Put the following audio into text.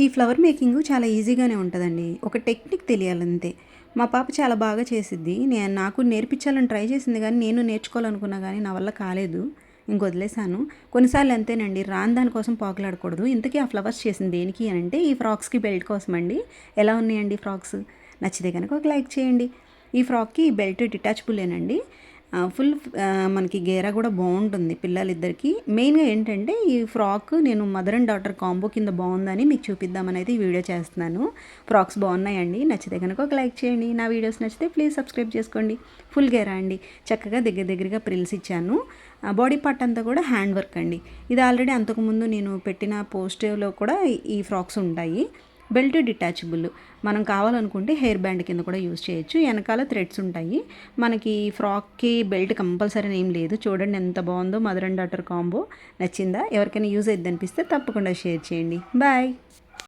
ఈ flower making చాలా ఈజీగానే ఉంటుందండి. ఒక టెక్నిక్ తెలియాలంతే. మా పాప చాలా బాగా చేసిద్ది. నేను నాకు నేర్పించాలని ట్రై చేసింది కానీ నేను నేర్చుకోవాలనుకున్నా కానీ నా వల్ల కాలేదు. ఇంక వదిలేశాను. కొన్నిసార్లు అంతేనండి. రాని దానికోసం పోకలాడకూడదు. ఇంతకీ ఆ ఫ్లవర్స్ చేసింది దేనికి అని అంటే ఈ ఫ్రాక్స్కి బెల్ట్ కోసం అండి ఎలా ఉన్నాయండి ఫ్రాక్స్ నచ్చితే కనుక ఒక లైక్ చేయండి. ఈ ఫ్రాక్కి బెల్ట్ డిటాచబులేనండి ఫుల్ మనకి గేరా కూడా బాగుంటుంది పిల్లలిద్దరికి. మెయిన్గా ఏంటంటే ఈ ఫ్రాక్ నేను మదర్ అండ్ డాటర్ కాంబో కింద బాగుందని మీకు చూపిద్దామని అయితే ఈ వీడియో చేస్తున్నాను. ఫ్రాక్స్ బాగున్నాయండి నచ్చితే కనుక ఒక లైక్ చేయండి. నా వీడియోస్ నచ్చితే ప్లీజ్ సబ్స్క్రైబ్ చేసుకోండి. ఫుల్ గేరా అండి. చక్కగా దగ్గర దగ్గరగా ప్రిల్స్ ఇచ్చాను. బాడీ పార్ట్ అంతా కూడా హ్యాండ్ వర్క్ అండి. ఇది ఆల్రెడీ అంతకుముందు నేను పెట్టిన పోస్ట్లో కూడా ఈ ఫ్రాక్స్ ఉంటాయి. Belt detachable. మనం కావాలనుకుంటే హెయిర్ బ్యాండ్ కింద కూడా యూజ్ చేయొచ్చు. వెనకాల థ్రెడ్స్ ఉంటాయి. మనకి ఫ్రాక్కి బెల్ట్ కంపల్సరీ ఏం లేదు. చూడండి ఎంత బాగుందో మదర్ అండ్ డాటర్ కాంబో. నచ్చిందా? ఎవరికైనా యూజ్ అయ్యింది అనిపిస్తే తప్పకుండా షేర్ చేయండి. బాయ్!